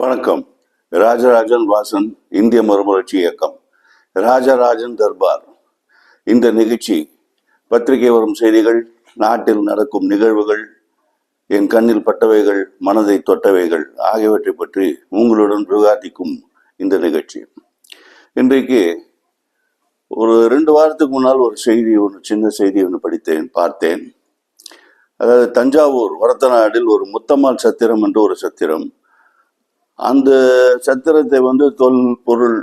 வணக்கம். ராஜராஜன் வாசன் இந்திய மறுமலர்ச்சி இயக்கம். ராஜராஜன் தர்பார். இந்த நிகழ்ச்சி பத்திரிகை வரும் செய்திகள் நாட்டில் நடக்கும் நிகழ்வுகள் என் கண்ணில் பட்டவைகள் மனதை தொட்டவைகள் ஆகியவற்றை பற்றி உங்களுடன் விவாதிக்கும் இந்த நிகழ்ச்சி. இன்றைக்கு ஒரு ரெண்டு வாரத்துக்கு முன்னால் ஒரு செய்தி ஒன்று சின்ன செய்தி ஒன்று படித்தேன் பார்த்தேன். அதாவது தஞ்சாவூர் வரத்தநாடில் ஒரு முத்தம்மாள் சத்திரம் என்று ஒரு சத்திரம். அந்த சத்திரத்தை வந்து தொல்பொருள்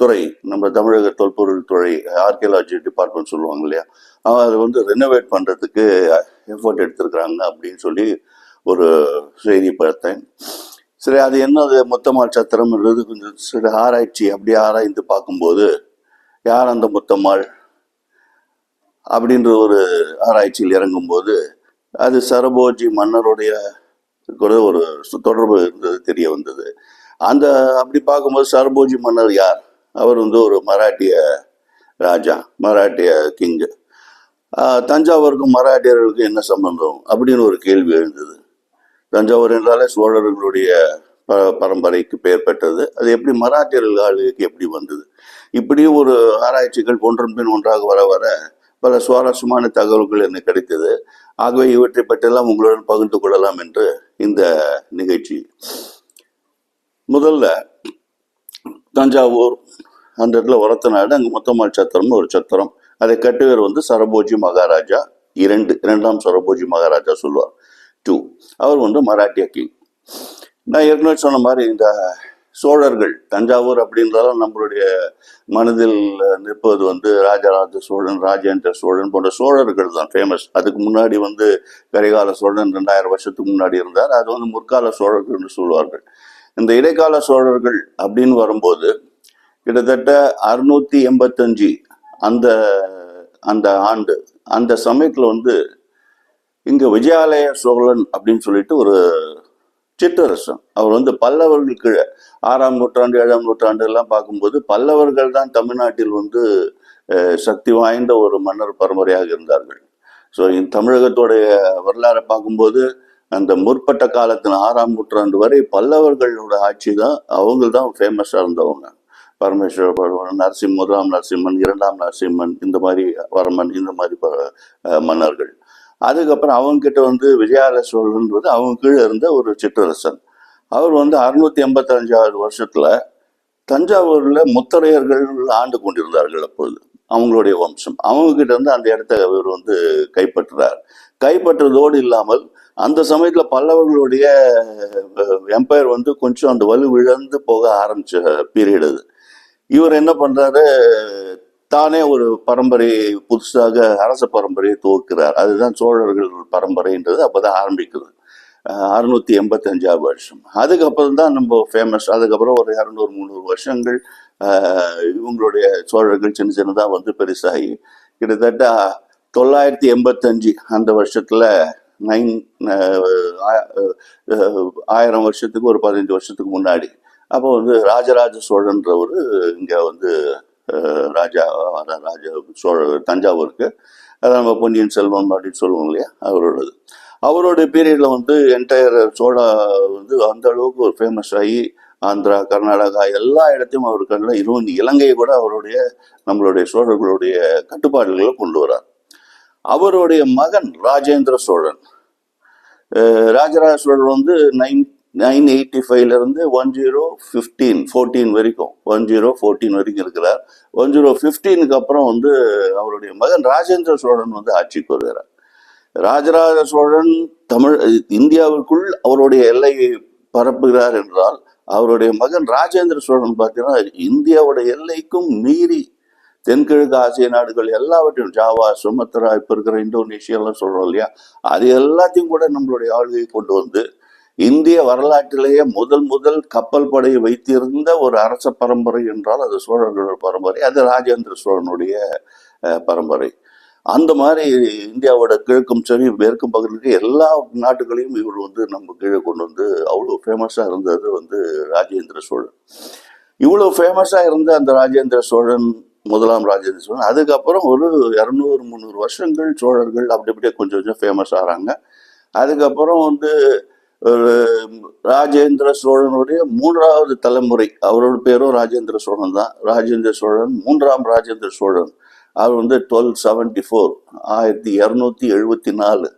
துறை நம்ம தமிழக தொல்பொருள் துறை ஆர்கியலாஜி டிபார்ட்மெண்ட் சொல்லுவாங்க இல்லையா? அவங்க அதை வந்து ரெனோவேட் பண்ணுறதுக்கு எஃபோர்ட் எடுத்திருக்கிறாங்க அப்படின்னு சொல்லி ஒரு செய்தி பார்த்தேன். சரி அது என்னது? முத்தம்மாள் சத்திரம்ன்றது கொஞ்சம் சரி ஆராய்ச்சி அப்படியே ஆராய்ந்து பார்க்கும்போது யார் அந்த முத்தம்மாள் அப்படின்ற ஒரு ஆராய்ச்சியில் இறங்கும்போது அது சரபோஜி மன்னருடைய கூட ஒரு தொடர்பு இருந்தது தெரிய வந்தது. அந்த அப்படி பார்க்கும்போது சரபோஜி மன்னர் யார்? அவர் வந்து ஒரு மராட்டிய ராஜா மராட்டிய கிங்கு தஞ்சாவூருக்கும் மராட்டியர்களுக்கும் என்ன சம்பந்தம்? அப்படின்னு ஒரு கேள்வி எழுந்தது. தஞ்சாவூர் என்றாலே சோழர்களுடைய ப பரம்பரைக்கு பெயர் பெற்றது. அது எப்படி மராட்டியர்கள் ஆளுகைக்கு எப்படி வந்தது? இப்படி ஒரு ஆராய்ச்சிகள் ஒன்றன் பின் ஒன்றாக வர வர பல சுவாரஸ்யமான தகவல்கள் எனக்கு கிடைத்தது. ஆகவே இவற்றை பற்றியெல்லாம் உங்களுடன் பகிர்ந்து கொள்ளலாம் என்று இந்த நிகழ்ச்சி. முதல்ல தஞ்சாவூர் அந்த இடத்துல உரத்த நாடு அங்கே முத்தம்மாள் சத்திரம்னு ஒரு சத்திரம். அதை கட்டுவர் வந்து சரபோஜி மகாராஜா இரண்டு இரண்டாம் சரபோஜி மகாராஜா சொல்லுவார் டூ அவர் வந்து மராட்டிய கிங். நான் ஏற்கனவே சொன்ன மாதிரி இந்த சோழர்கள் தஞ்சாவூர் அப்படின்றாலும் நம்மளுடைய மனதில் நிற்பது வந்து ராஜராஜ சோழன் ராஜேந்திர சோழன் போன்ற சோழர்கள் தான் ஃபேமஸ் அதுக்கு முன்னாடி வந்து கரிகால சோழன் ரெண்டாயிரம் வருஷத்துக்கு முன்னாடி இருந்தார். அது வந்து முற்கால சோழர்கள் என்று சொல்வார்கள். இந்த இடைக்கால சோழர்கள் அப்படின்னு வரும்போது கிட்டத்தட்ட அறுநூத்தி எண்பத்தஞ்சு அந்த அந்த ஆண்டு அந்த சமயத்தில் வந்து இங்கே விஜயாலய சோழன் அப்படின்னு சொல்லிட்டு ஒரு சிற்றரசன். அவர் வந்து பல்லவர்கள் கீழே. ஆறாம் நூற்றாண்டு ஏழாம் நூற்றாண்டு எல்லாம் பார்க்கும்போது பல்லவர்கள் தான் தமிழ்நாட்டில் வந்து சக்தி வாய்ந்த ஒரு மன்னர் பரம்பரையாக இருந்தார்கள். ஸோ தமிழகத்துடைய வரலாறை பார்க்கும்போது அந்த முற்பட்ட காலத்தின் ஆறாம் நூற்றாண்டு வரை பல்லவர்களோட ஆட்சி தான் அவங்க தான் ஃபேமஸாக இருந்தவங்க. பரமேஸ்வர பரமன் நரசிம்ம முதலாம் நரசிம்மன் இரண்டாம் நரசிம்மன் இந்த மாதிரி வரமன் இந்த மாதிரி ப- மன்னர்கள். அதுக்கப்புறம் அவங்கக்கிட்ட வந்து விஜயாலய சோழன்றது அவங்க கீழே இருந்த ஒரு சிற்றரசன். அவர் வந்து அறுநூத்தி எண்பத்தஞ்சாவது வருஷத்துல தஞ்சாவூர்ல முத்தரையர்கள் ஆண்டு கொண்டிருந்தார்கள் அப்போது அவங்களுடைய வம்சம். அவங்க கிட்ட இருந்து அந்த இடத்த அவர் வந்து கைப்பற்றுறார். கைப்பற்றுறதோடு இல்லாமல் அந்த சமயத்துல பல்லவர்களுடைய எம்பையர் வந்து கொஞ்சம் அந்த வலு இழந்து போக ஆரம்பிச்ச பீரியட் அது. இவர் என்ன பண்றாரு தானே ஒரு பரம்பரையை புதுசாக அரச பரம்பரையை துவக்கிறார். அதுதான் சோழர்கள் பரம்பரைன்றது அப்பதான் ஆரம்பிக்குது. அறுநூத்தி எண்பத்தஞ்சாவது வருஷம். அதுக்கப்புறம் தான் நம்ம ஃபேமஸ் அதுக்கப்புறம் ஒரு இரநூறு முந்நூறு வருஷங்கள் இவங்களுடைய சோழர்கள் சின்ன சின்னதாக வந்து பெருசாகி கிட்டத்தட்ட தொள்ளாயிரத்தி எண்பத்தஞ்சு அந்த வருஷத்துல நைன் ஆயிரம் வருஷத்துக்கு ஒரு பதினஞ்சு வருஷத்துக்கு முன்னாடி. அப்போ வந்து ராஜராஜ சோழன்றவர் இங்கே வந்து ராஜா அதான் ராஜா சோழ தஞ்சாவூருக்கு அதான் நம்ம பொன்னியின் செல்வம் அப்படின்னு சொல்லுவோம் இல்லையா? அவரோடது. அவருடைய பீரியடில் வந்து என்டையர் சோழா வந்து அந்த அளவுக்கு ஒரு ஃபேமஸ் ஆகி ஆந்திரா கர்நாடகா எல்லா இடத்தையும் அவர் கண்ணில் இருபது இலங்கையை கூட அவருடைய நம்மளுடைய சோழர்களுடைய கட்டுப்பாடுகளை கொண்டு வரார். அவருடைய மகன் ராஜேந்திர சோழன். ராஜராஜ சோழன் வந்து நைன் நைன் எயிட்டி ஃபைவ்லேருந்து ஒன் ஜீரோ ஃபிஃப்டீன் ஃபோர்டீன் வரைக்கும் ஒன் ஜீரோ ஃபோர்டீன் வரைக்கும் இருக்கிறார். ஒன் ஜீரோ ஃபிஃப்டீனுக்கு அப்புறம் வந்து அவருடைய மகன் ராஜேந்திர சோழன் வந்து ஆட்சிக்கு வருகிறார். ராஜராஜ சோழன் தமிழ் இந்தியாவிற்குள் அவருடைய எல்லையை பரப்புகிறார் என்றால் அவருடைய மகன் ராஜேந்திர சோழன் பார்த்தீங்கன்னா இந்தியாவோட எல்லைக்கும் மீறி தென்கிழக்கு ஆசிய நாடுகள் எல்லாவற்றையும் ஜாவா சுமத்ரா இப்போ இருக்கிற இந்தோனேஷியாலாம் சொல்கிறோம் இல்லையா? அது எல்லாத்தையும் கூட நம்மளுடைய ஆளுகையை கொண்டு வந்து இந்திய வரலாற்றிலேயே முதல் முதல் கப்பல் படையை வைத்திருந்த ஒரு அரச பரம்பரை என்றால் அது சோழர்களோட பரம்பரை அது ராஜேந்திர சோழனுடைய பரம்பரை. அந்த மாதிரி இந்தியாவோட கிழக்கும் சரி மேற்கும் பகுதிக்கு எல்லா நாட்டுகளையும் இவர் வந்து நம்ம கீழே கொண்டு வந்து அவ்வளோ ஃபேமஸாக இருந்தது வந்து ராஜேந்திர சோழன். இவ்வளோ ஃபேமஸாக இருந்த அந்த ராஜேந்திர சோழன் முதலாம் ராஜேந்திர சோழன் அதுக்கப்புறம் ஒரு இரநூறு முந்நூறு வருஷங்கள் சோழர்கள் அப்படி அப்படியே கொஞ்சம் கொஞ்சம் ஃபேமஸ் ஆகிறாங்க அதுக்கப்புறம் வந்து ராஜேந்திர சோழனுடைய மூன்றாவது தலைமுறை. அவரோட பேரும் ராஜேந்திர சோழன் தான். ராஜேந்திர சோழன் மூன்றாம் ராஜேந்திர சோழன். அவர் வந்து டுவெல் செவன்டி ஃபோர் ஆயிரத்தி இரநூத்தி எழுபத்தி நாலு.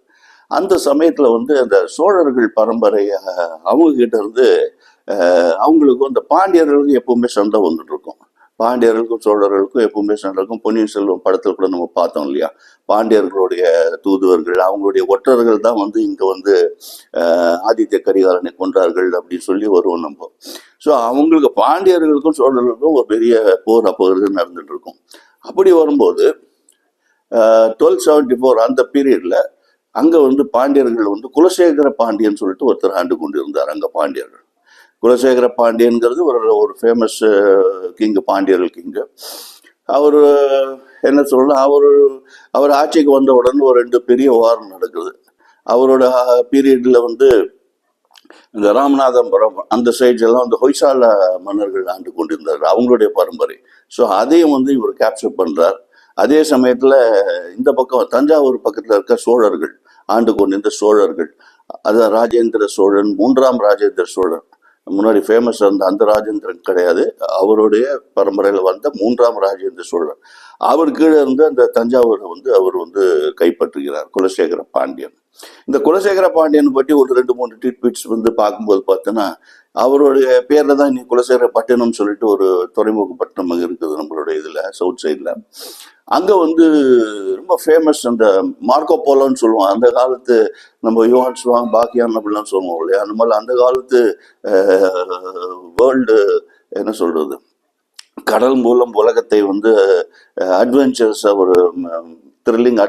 அந்த சமயத்தில் வந்து அந்த சோழர்கள் பரம்பரை அவங்க கிட்ட இருந்து அவங்களுக்கும் இந்த பாண்டியர்களுக்கும் எப்பவுமே சண்டை வந்துட்டு இருக்கும். பாண்டியர்களுக்கும் சோழர்களுக்கும் எப்பவுமே சண்டை பொன்னியின் செல்வன் படத்தில் கூட நம்ம பார்த்தோம் இல்லையா? பாண்டியர்களுடைய தூதுவர்கள் அவங்களுடைய ஒற்றர்கள் தான் வந்து இங்கே வந்து ஆதித்ய கரிகாலனை கொன்றார்கள் அப்படின்னு சொல்லி வருவோம் நம்ம. ஸோ அவங்களுக்கு பாண்டியர்களுக்கும் சோழர்களுக்கும் ஒரு பெரிய போர் அப்போ நடந்துட்டு இருக்கும். அப்படி வரும்போது டுவெல் செவன்டி ஃபோர் அந்த பீரியடில் அங்கே வந்து பாண்டியர்கள் வந்து குலசேகர பாண்டியன் சொல்லிட்டு ஒருத்தர் ஆண்டு கொண்டு இருந்தார் அங்கே பாண்டியர்கள். குலசேகர பாண்டியன்கிறது ஒரு ஒரு ஃபேமஸ் கிங்கு பாண்டியர்கள் கிங்கு அவர் என்ன சொல்லணும் அவர் அவர் ஆட்சிக்கு வந்த உடனே ஒரு ரெண்டு பெரிய வாரம் நடக்குது. அவரோட பீரியடில் வந்து இந்த ராமநாதபுரம் அந்த சைட்ஸ் எல்லாம் வந்து ஹொய்சால மன்னர்கள் ஆண்டு கொண்டிருந்தார் அவங்களுடைய பரம்பரை. ஸோ அதையும் வந்து இவர் கேப்சர் பண்ணுறார் அதே சமயத்தில் இந்த பக்கம் தஞ்சாவூர் பக்கத்தில் இருக்க சோழர்கள் ஆண்டு கொண்டிருந்த சோழர்கள் அது ராஜேந்திர சோழன் மூன்றாம் ராஜேந்திர சோழன் முன்னாடி ஃபேமஸ் இருந்த அந்த ராஜேந்திரன் கிடையாது. அவருடைய பரம்பரையில் வந்த மூன்றாம் ராஜேந்திர சோழன். அவர் கீழே இருந்து அந்த தஞ்சாவூரை வந்து அவர் வந்து கைப்பற்றுகிறார். குலசேகர பாண்டியன். இந்த குலசேகர பாண்டியன் பற்றி ஒரு ரெண்டு மூணு ட்ரீட்மெண்ட்ஸ் வந்து பார்க்கும்போது பார்த்தோன்னா அவருடைய பேர்ல தான் இன்னைக்கு குலசேகர பட்டினம் சொல்லிட்டு ஒரு துறைமுக பட்டினம் இருக்குது நம்மளுடைய இதுல சவுத் சைட்ல அங்க வந்து ரொம்ப ஃபேமஸ் அந்த மார்க்கோ போலோன்னு சொல்லுவோம். அந்த காலத்து நம்ம யுவான் சுவாங் பாக்கியான் அப்படிலாம் சொல்லுவோம் இல்லையா? அந்த மாதிரி அந்த காலத்து வேர்ல்டு என்ன சொல்றது? கடல் மூலம் உலகத்தை வந்து அட்வென்ச்சர்ஸ் ஒரு த்ரில்லிங்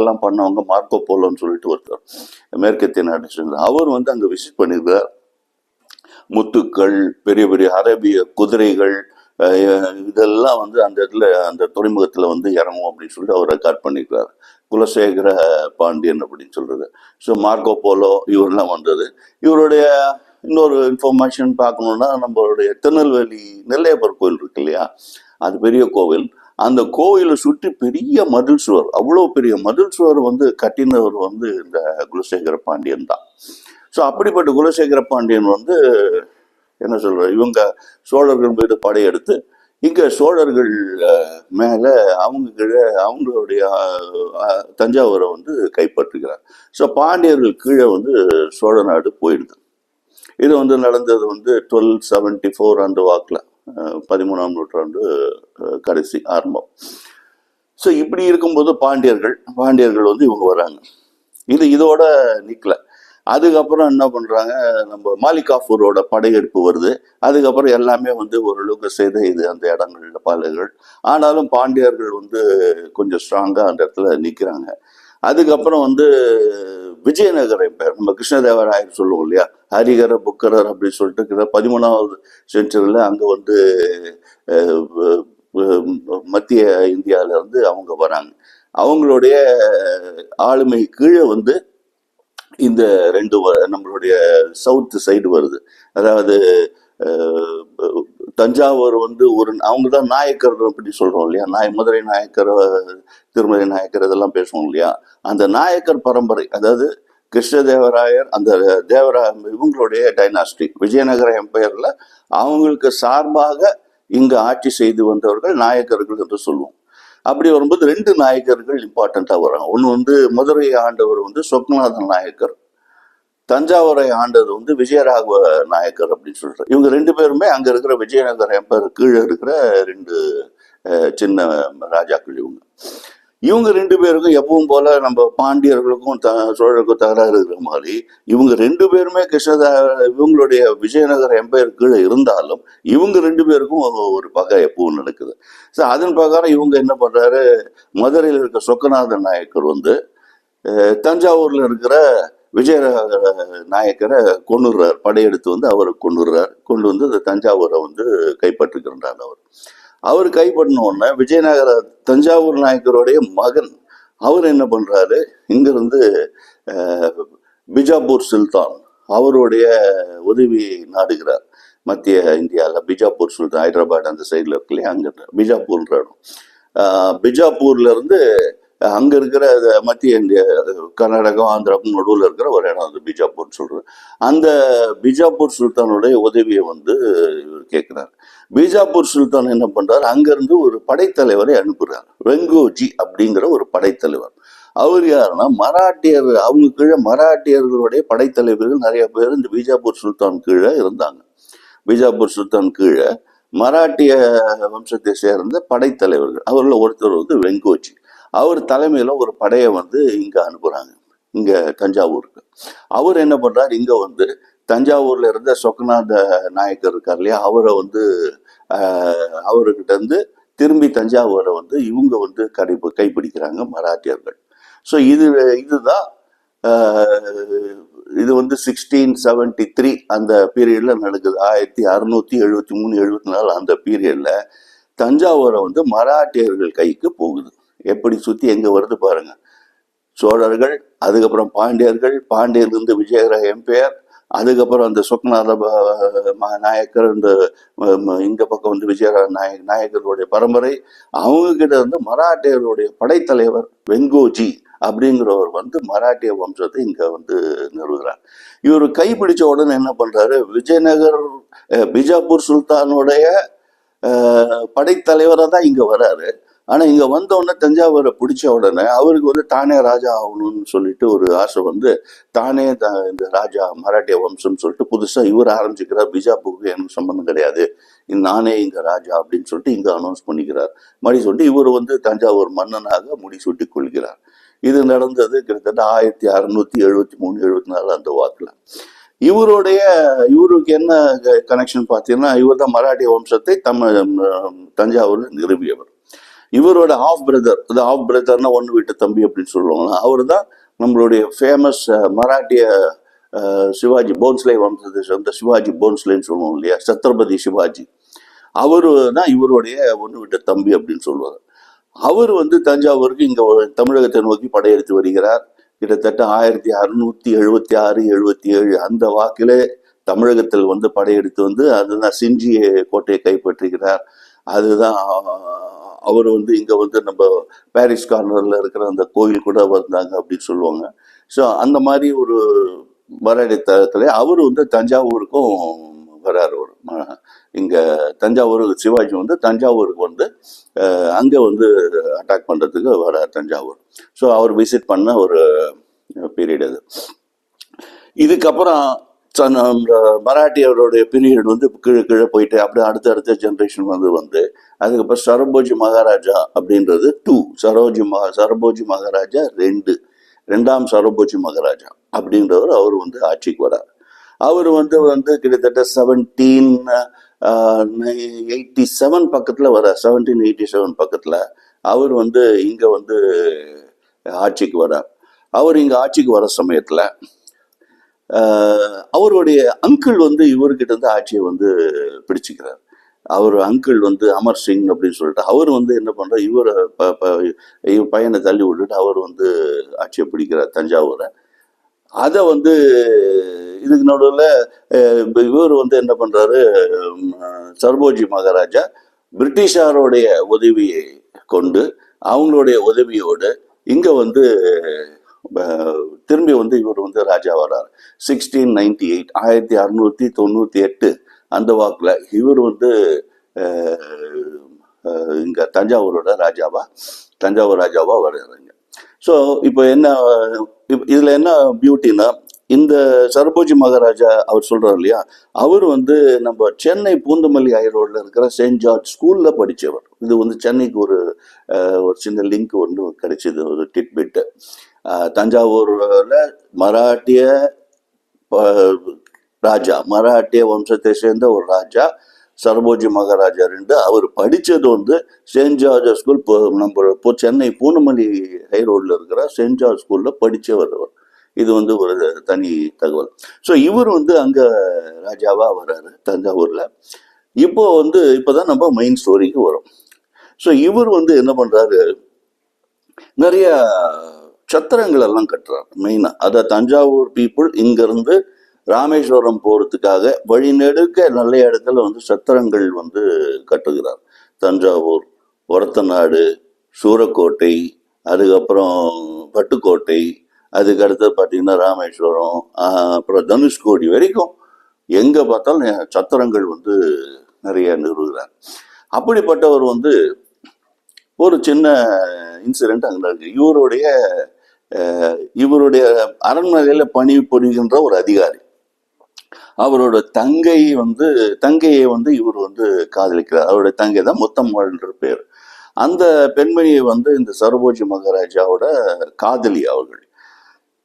எல்லாம் பண்ணவங்க மார்க்கோ போலோன்னு சொல்லிட்டு ஒருத்தர் மேற்கத்திய நாட்டு அவர் வந்து அங்கே விசிட் பண்ணியிருக்கார் முத்துக்கள் பெரிய பெரிய அரேபிய குதிரைகள் இதெல்லாம் வந்து அந்த இடத்துல அந்த துறைமுகத்தில் வந்து இறங்கும் அப்படின்னு சொல்லிட்டு அவர் ரெக்கார்ட் பண்ணியிருக்கார் குலசேகர பாண்டியன் அப்படின்னு சொல்றது. ஸோ மார்க்கோ போலோ இவரெல்லாம் வந்தது. இவருடைய இன்னொரு இன்ஃபர்மேஷன் பார்க்கணுன்னா நம்மளுடைய திருநெல்வேலி நெல்லையப்பர் கோயில் இருக்கு இல்லையா? அது பெரிய கோவில். அந்த கோவிலை சுற்றி பெரிய மதில் சுவர் அவ்வளோ பெரிய மதில் சுவர் வந்து கட்டினவர் வந்து இந்த குலசேகர பாண்டியன் தான். ஸோ அப்படிப்பட்ட குலசேகர பாண்டியன் வந்து என்ன சொல்ற இவங்க சோழர்கள் மீது படையெடுத்து இங்கே சோழர்கள் மேலே அவங்க கீழே அவங்களுடைய தஞ்சாவூரை வந்து கைப்பற்றுகிறார். ஸோ பாண்டியர்கள் கீழே வந்து சோழ நாடு போயிடுது. இது வந்து நடந்தது வந்து டுவெல் செவன்டி ஃபோர் அந்த வாக்கில். பதிமூணாம் நூற்றாண்டு கடைசி ஆரம்பம். ஸோ இப்படி இருக்கும்போது பாண்டியர்கள் பாண்டியர்கள் வந்து இவங்க வராங்க. இது இதோட நிற்கல அதுக்கப்புறம் என்ன பண்ணுறாங்க நம்ம மாலிகாஃபூரோட படையெடுப்பு வருது. அதுக்கப்புறம் எல்லாமே வந்து ஓரளவுக்கு செய்த இது அந்த இடங்கள்ல பாலர்கள் ஆனாலும் பாண்டியர்கள் வந்து கொஞ்சம் ஸ்ட்ராங்காக அந்த இடத்துல நிற்கிறாங்க அதுக்கப்புறம் வந்து விஜயநகர பேர் நம்ம கிருஷ்ணதேவராயர் சொல்லுவோம் இல்லையா? ஹரிகர புக்கரர் அப்படின்னு சொல்லிட்டு இருக்கிற பதிமூணாவது செஞ்சுரியில் அங்கே வந்து மத்திய இந்தியாவிலேருந்து அவங்க வராங்க. அவங்களுடைய ஆளுமை கீழே வந்து இந்த ரெண்டு வ- நம்மளுடைய சவுத் சைடு வருது. அதாவது தஞ்சாவூர் வந்து ஒரு அவங்க தான் நாயக்கர் அப்படி சொல்கிறோம் இல்லையா? நாய் மதுரை நாயக்கர் திருமலை நாயக்கர் இதெல்லாம் பேசுவோம் இல்லையா? அந்த நாயக்கர் பரம்பரை அதாவது கிருஷ்ணதேவராயர் அந்த தேவரா இவங்களுடைய டைனாஸ்டி விஜயநகர எம்பையரில் அவங்களுக்கு சார்பாக இங்கு ஆட்சி செய்து வந்தவர்கள் நாயக்கர்கள் என்று சொல்லுவோம். அப்படி வரும்போது ரெண்டு நாயக்கர்கள் இம்பார்ட்டண்ட்டாக வராங்க. ஒன்று வந்து மதுரை ஆண்டவர் வந்து சொக்நாதன் நாயக்கர். தஞ்சாவூரை ஆண்டது வந்து விஜயராகவ நாயக்கர் அப்படின்னு சொல்கிறார் இவங்க ரெண்டு பேருமே அங்கே இருக்கிற விஜயநகர எம்பர் கீழே இருக்கிற ரெண்டு சின்ன ராஜாக்கள் இவங்க. இவங்க ரெண்டு பேருக்கும் எப்பவும் போல நம்ம பாண்டியர்களுக்கும் த சோழருக்கும் தகராறு இருக்கிற மாதிரி இவங்க ரெண்டு பேருமே கிருஷ்ணதா இவங்களுடைய விஜயநகர எம்பையர் கீழே இருந்தாலும் இவங்க ரெண்டு பேருக்கும் ஒரு- ஒரு பகை எப்பவும் நடக்குது. ஸோ அதன் பிரகாரம் இவங்க என்ன பண்றாரு மதுரையில் இருக்க சொக்கநாதன் நாயக்கர் வந்து தஞ்சாவூரில் இருக்கிற விஜய நாயக்கரை கொண்டுடுறார் படையெடுத்து வந்து அவரை கொண்டுடுறார் கொண்டு வந்து இந்த தஞ்சாவூரை வந்து கைப்பற்றுகின்றார் அவர். அவர் கைப்பற்றின உடனே விஜயநகர தஞ்சாவூர் நாயக்கருடைய மகன் அவர் என்ன பண்ணுறாரு இங்கிருந்து பிஜாப்பூர் சுல்தான் அவருடைய உதவி நாடுகிறார். மத்திய இந்தியாவில் பிஜாப்பூர் சுல்தான் ஹைதராபாத் அந்த சைடில் இருக்கு இல்லையா அங்கே பிஜாப்பூர்ன்ற இடம். பிஜாப்பூர்லேருந்து அங்க இருக்கிற மத்திய இந்திய கர்நாடகம் ஆந்திராவுக்கும் நடுவில் இருக்கிற ஒரு இடம் வந்து பிஜாப்பூர் சொல்றது அந்த பிஜாப்பூர் சுல்தானுடைய உதவியை வந்து இவர் கேட்கிறார். பீஜாப்பூர் சுல்தான் என்ன பண்றாரு? அங்கிருந்து ஒரு படைத்தலைவரை அனுப்புகிறார் வெங்கோஜி அப்படிங்கிற ஒரு படைத்தலைவர். அவர் யாருன்னா மராட்டியர் அவங்க கீழே மராட்டியர்களுடைய படைத்தலைவர்கள் நிறைய பேர் இந்த பீஜாப்பூர் சுல்தான் கீழே இருந்தாங்க. பீஜாப்பூர் சுல்தான் கீழே மராட்டிய வம்சத்தை சேர்ந்த படைத்தலைவர்கள் அவர்களில் ஒருத்தர் வந்து வெங்கோஜி. அவர் தலைமையில் ஒரு படையை வந்து இங்கே அனுப்புகிறாங்க இங்கே தஞ்சாவூருக்கு. அவர் என்ன பண்ணுறார் இங்கே வந்து தஞ்சாவூரில் இருந்த சொக்கநாத நாயக்கர் இருக்கார் இல்லையா? அவரை வந்து அவர்கிட்ட இருந்து திரும்பி தஞ்சாவூரை வந்து இவங்க வந்து கடை கைப்பிடிக்கிறாங்க மராட்டியர்கள். ஸோ இது இதுதான் இது வந்து சிக்ஸ்டீன் செவன்டி த்ரீ அந்த பீரியடில் நடக்குது. ஆயிரத்தி அறுநூற்றி எழுபத்தி மூணு எழுபத்தி நாலு அந்த பீரியடில் தஞ்சாவூரை வந்து மராட்டியர்கள் கைக்கு போகுது. எப்படி சுத்தி எங்க வருது பாருங்க. சோழர்கள் அதுக்கப்புறம் பாண்டியர்கள் பாண்டியர்லேருந்து விஜயகர எம்பையர் அதுக்கப்புறம் அந்த சொக்நாத நாயக்கர் இந்த இந்த பக்கம் வந்து விஜயகர நாயக் நாயக்கர்களுடைய பரம்பரை அவங்க கிட்ட இருந்து மராட்டியர்களுடைய படைத்தலைவர் வெங்கோஜி அப்படிங்கிறவர் வந்து மராட்டிய வம்சத்தை இங்க வந்து நிறுவுகிறார் இவர் கைப்பிடிச்ச உடனே என்ன பண்றாரு? விஜயநகர் பிஜாப்பூர் சுல்தானுடைய படைத்தலைவராக தான் இங்க வராரு. ஆனா இங்க வந்த உடனே தஞ்சாவூரை பிடிச்ச உடனே அவருக்கு வந்து தானே ராஜா ஆகணும்னு சொல்லிட்டு ஒரு ஆசை வந்து தானே த- இந்த ராஜா மராட்டிய வம்சம்னு சொல்லிட்டு புதுசா இவர் ஆரம்பிச்சுக்கிறார். பிஜாப்பூருக்கு எனக்கு சம்பந்தம் கிடையாது. நானே இங்க ராஜா அப்படின்னு சொல்லிட்டு இங்க அனௌன்ஸ் பண்ணிக்கிறார். மடி சொல்லிட்டு இவர் வந்து தஞ்சாவூர் மன்னனாக முடிசூட்டி கொள்கிறார். இது நடந்தது கிட்டத்தட்ட ஆயிரத்தி அறுநூத்தி எழுபத்தி மூணு எழுபத்தி நாலு அந்த வாக்குல. இவருடைய இவருக்கு என்ன கனெக்ஷன் பார்த்தீங்கன்னா இவர் தான் மராட்டிய வம்சத்தை தமிழ் தஞ்சாவூர்ல நிறுவியவர். இவரோட ஆஃப் பிரதர் இந்த ஆஃப் பிரதர்னா ஒன்று வீட்டு தம்பி அப்படின்னு சொல்லுவாங்க அவர் தான் நம்மளுடைய ஃபேமஸ் மராட்டிய சிவாஜி போன்ஸ்லே வம்சத்தை சேர்ந்த சிவாஜி போன்ஸ்லேன்னு சொல்லுவோம் இல்லையா? சத்ரபதி சிவாஜி. அவரு தான் இவருடைய ஒன்று விட்ட தம்பி அப்படின்னு சொல்லுவார். அவர் வந்து தஞ்சாவூருக்கு இங்கே தமிழகத்தை நோக்கி படையெடுத்து வருகிறார். கிட்டத்தட்ட ஆயிரத்தி அறுநூத்தி எழுபத்தி ஆறு எழுபத்தி ஏழு அந்த வாக்கிலே தமிழகத்தில் வந்து படையெடுத்து வந்து அதுதான் சிஞ்சி கோட்டையை கைப்பற்றுகிறார். அதுதான் அவர் வந்து இங்க வந்து நம்ம பாரிஸ் கார்னர்ல இருக்கிற அந்த கோயில் கூட வந்தாங்க அப்படின்னு சொல்லுவாங்க. ஸோ அந்த மாதிரி ஒரு மராடி தளத்துல அவர் வந்து தஞ்சாவூருக்கும் வராரு ஒரு ம- இங்க தஞ்சாவூர் சிவாஜி வந்து தஞ்சாவூருக்கு வந்து அங்கே வந்து அட்டாக் பண்ணுறதுக்கு வரார் தஞ்சாவூர். ஸோ அவர் விசிட் பண்ண ஒரு பீரியட் அது. இதுக்கப்புறம் ச- நம்ம பீரியட் வந்து கீழே கீழே போயிட்டு அப்படியே அடுத்த அடுத்த ஜென்ரேஷன் வந்து வந்து அதுக்கப்புறம் சரபோஜி மகாராஜா அப்படின்றது டூ சரோஜி மகா சரபோஜி மகாராஜா ரெண்டு. ரெண்டாம் சரபோஜி மகாராஜா அப்படின்றவர் அவர் வந்து ஆட்சிக்கு வரார் அவர் வந்து வந்து கிட்டத்தட்ட செவன்டீன் எயிட்டி செவன் பக்கத்தில் வர செவன்டீன் எயிட்டி செவன் பக்கத்தில் அவர் வந்து இங்கே வந்து ஆட்சிக்கு வரார் அவர் இங்கே ஆட்சிக்கு வர சமயத்தில் அவருடைய அங்கிள் வந்து இவர்கிட்ட இருந்து ஆட்சியை வந்து பிடிச்சிக்கிறார். அவர் அங்கிள் வந்து அமர் சிங் அப்படின்னு சொல்லிட்டு அவர் வந்து என்ன பண்ணுறார் இவரை ப- இவர் பையனை தள்ளி விட்டுட்டு அவர் வந்து ஆட்சியை பிடிக்கிறார் தஞ்சாவூரை. அதை வந்து இதுக்கு நடுவில் இவர் வந்து என்ன பண்ணுறாரு சர்போஜி மகாராஜா பிரிட்டிஷாருடைய உதவியை கொண்டு அவங்களுடைய உதவியோடு இங்கே வந்து திரும்பி வந்து இவர் வந்து ராஜா வர்றார். சிக்ஸ்டீன் நைன்டி எயிட் ஆயிரத்தி அறுநூத்தி தொண்ணூத்தி எட்டு அந்த வாக்குல இவர் வந்து இங்கே இங்க தஞ்சாவூரோட ராஜாவா தஞ்சாவூர் ராஜாவா வர்றாங்க ஸோ இப்போ என்ன இதில் இதுல என்ன பியூட்டின்னா இந்த சரபோஜி மகாராஜா அவர் சொல்றாரு இல்லையா அவர் வந்து நம்ம சென்னை பூந்தமல்லி ஐரோடில் இருக்கிற செயின்ட் ஜார்ஜ் ஸ்கூல்ல படித்தவர் இது வந்து சென்னைக்கு ஒரு ஒரு சின்ன லிங்க் ஒன்று கிடைச்சது ஒரு டிட்பிட்டு தஞ்சாவூரில் மராட்டிய ராஜா மராட்டிய வம்சத்தை சேர்ந்த ஒரு ராஜா சரபோஜி மகாராஜா ரெண்டு. அவர் படித்தது வந்து செயின்ட் ஜார்ஜ் ஸ்கூல் இப்போ நம்ம இப்போ சென்னை பூனமல்லி ஹை ரோடில் இருக்கிற செயின்ட் ஜார்ஜ் ஸ்கூலில் படித்தவர் அவர். இது வந்து ஒரு தனி தகவல். ஸோ இவர் வந்து அங்கே ராஜாவாக வர்றாரு தஞ்சாவூரில். இப்போ வந்து இப்போ தான் நம்ம மெயின் ஸ்டோரிக்கு வரும். ஸோ இவர் வந்து என்ன பண்ணுறாரு நிறையா சத்திரங்கள் எல்லாம் கட்டுறார் மெயினாக அதை தஞ்சாவூர் பீப்புள் இங்கிருந்து ராமேஸ்வரம் போகிறதுக்காக வழிநெடுக்க நல்ல இடத்துல வந்து சத்திரங்கள் வந்து கட்டுகிறார். தஞ்சாவூர் ஒரத்தநாடு சூரக்கோட்டை அதுக்கப்புறம் பட்டுக்கோட்டை அதுக்கடுத்து பார்த்தீங்கன்னா ராமேஸ்வரம் அப்புறம் தனுஷ்கோடி வரைக்கும் எங்கே பார்த்தாலும் சத்திரங்கள் வந்து நிறைய நிறுவுகிறார். அப்படிப்பட்டவர் வந்து ஒரு சின்ன இன்சிடென்ட் அங்கே இருக்கு இவருடைய இவருடைய அரண்மனையில் பணி புரிகின்ற ஒரு அதிகாரி. அவரோட தங்கை வந்து தங்கையை வந்து இவர் வந்து காதலிக்கிறார். அவருடைய தங்கை தான் முத்தம்மாள்ன்ற பேர். அந்த பெண்மணியை வந்து இந்த சரபோஜி மகாராஜாவோட காதலி அவர்கள்.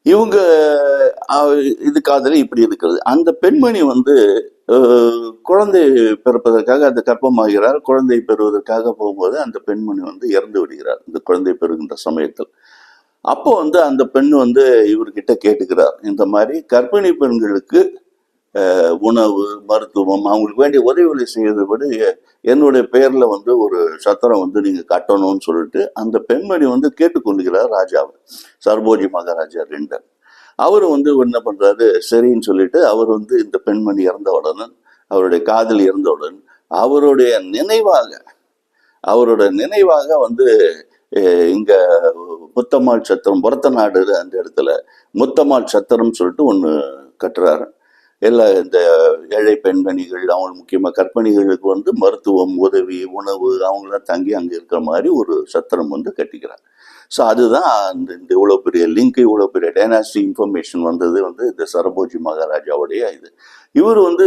இவங்க இது காதலி இப்படி இருக்கிறது. அந்த பெண்மணி வந்து குழந்தை பிறப்பதற்காக அந்த கர்ப்பமாகிறார். குழந்தை பெறுவதற்காக போகும்போது அந்த பெண்மணி வந்து இறந்து விடுகிறார். இந்த குழந்தை பெறுகின்ற சமயத்தில். அப்போ வந்து அந்த பெண் வந்து இவர்கிட்ட கேட்டுக்கிறார். இந்த மாதிரி கர்ப்பிணி பெண்களுக்கு உணவு மருத்துவம் அவங்களுக்கு வேண்டிய உதவிகளை செய்வதை என்னுடைய பெயரில் வந்து ஒரு சத்திரம் வந்து நீங்கள் கட்டணும்னு சொல்லிட்டு அந்த பெண்மணி வந்து கேட்டுக்கொள்கிறார் ராஜாவை. சர்போஜி மகாராஜா ரெண்டர். அவர் வந்து என்ன பண்ணுறாரு சரின்னு சொல்லிட்டு அவர் வந்து இந்த பெண்மணி இறந்தவுடன் அவருடைய காதல் இறந்தவுடன் அவருடைய நினைவாக அவரோட நினைவாக வந்து இங்க முத்தம்மாள் சத்திரம் புரத்த நாடு அந்த இடத்துல முத்தம்மாள் சத்திரம் சொல்லிட்டு ஒன்று கட்டுறாரு. எல்லா இந்த ஏழை பெண்மணிகள் அவங்க முக்கியமாக கற்பணிகளுக்கு வந்து மருத்துவம் உதவி உணவு அவங்களாம் தங்கி அங்கே இருக்கிற மாதிரி ஒரு சத்திரம் வந்து கட்டிக்கிறாங்க ஸோ அதுதான் அந்த இந்த இவ்வளோ பெரிய லிங்க் இவ்வளோ பெரிய டைனாஸ்டி இன்ஃபர்மேஷன் வந்தது வந்து இந்த சரபோஜி மகாராஜாவுடைய இது. இவர் வந்து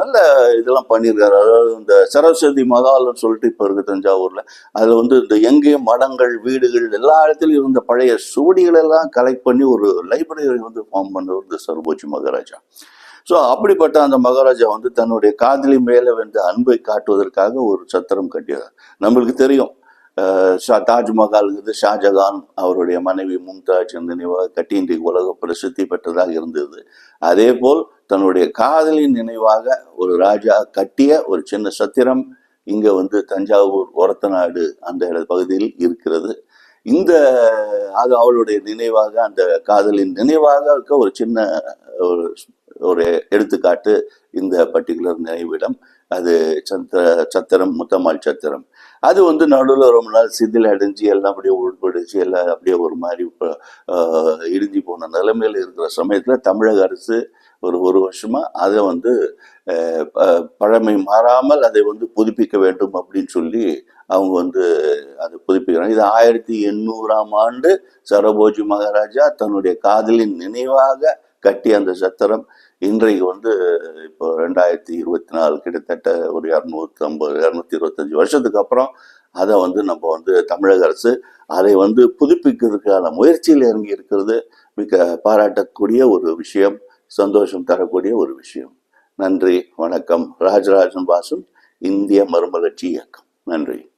நல்ல இதெல்லாம் பண்ணியிருக்காரு. அதாவது இந்த சரஸ்வதி மகால்னு சொல்லிட்டு இப்போ இருக்கு தஞ்சாவூரில். அதில் வந்து இந்த எங்கேயும் மடங்கள் வீடுகள் எல்லா இடத்துலையும் இருந்த பழைய சுவடிகளெல்லாம் கலெக்ட் பண்ணி ஒரு லைப்ரரி வந்து ஃபார்ம் பண்ணவர் இந்த சரபோஜி மகாராஜா. ஸோ அப்படிப்பட்ட அந்த மகாராஜா வந்து தன்னுடைய காதலி மேலே வந்து அன்பை காட்டுவதற்காக ஒரு சத்திரம் கட்டியதார் நம்மளுக்கு தெரியும். ஷா- தாஜ்மஹால் இருக்குது ஷாஜகான் அவருடைய மனைவி மும்தாஜ் நினைவாக கட்டி இன்றைக்கு உலக பிரசித்தி பெற்றதாக இருந்தது. அதே போல் தன்னுடைய காதலின் நினைவாக ஒரு ராஜா கட்டிய ஒரு சின்ன சத்திரம் இங்கே வந்து தஞ்சாவூர் ஒரத்தநாடு அந்த இட பகுதியில் இருக்கிறது. இந்த அது அவளுடைய நினைவாக அந்த காதலின் நினைவாக இருக்க ஒரு சின்ன ஒரு ஒரு எடுத்துக்காட்டு இந்த பர்டிகுலர் நினைவிடம். அது சந்திர சத்திரம் முத்தம்மாள் சத்திரம். அது வந்து நடுவில் ரொம்ப நாள் சிதில் அடைஞ்சு எல்லாம் அப்படியே உட்படுச்சு எல்லாம் அப்படியே ஒரு மாதிரி இப்போ இடிஞ்சு போன நிலைமையில் இருக்கிற சமயத்தில் தமிழக அரசு ஒரு ஒரு வருஷமா அதை வந்து பழமை மாறாமல் அதை வந்து புதுப்பிக்க வேண்டும் அப்படின்னு சொல்லி அவங்க வந்து அதை புதுப்பிக்கிறாங்க. இது ஆயிரத்தி எண்ணூறாம் ஆண்டு சரபோஜி மகாராஜா தன்னுடைய காதலின் நினைவாக கட்டிய அந்த சத்திரம். இன்றைக்கு வந்து இப்போ ரெண்டாயிரத்தி இருபத்தி நாலு கிட்டத்தட்ட ஒரு இரநூத்தி ஐம்பது இரநூத்தி இருபத்தஞ்சு வருஷத்துக்கு அப்புறம் அதை வந்து நம்ம வந்து தமிழக அரசு அதை வந்து புதுப்பிக்கிறதுக்கான முயற்சியில் இறங்கி இருக்கிறது. மிக பாராட்டக்கூடிய ஒரு விஷயம் சந்தோஷம் தரக்கூடிய ஒரு விஷயம். நன்றி வணக்கம். ராஜராஜன் வாசன் இந்திய மறுமலர்ச்சி இயக்கம். நன்றி.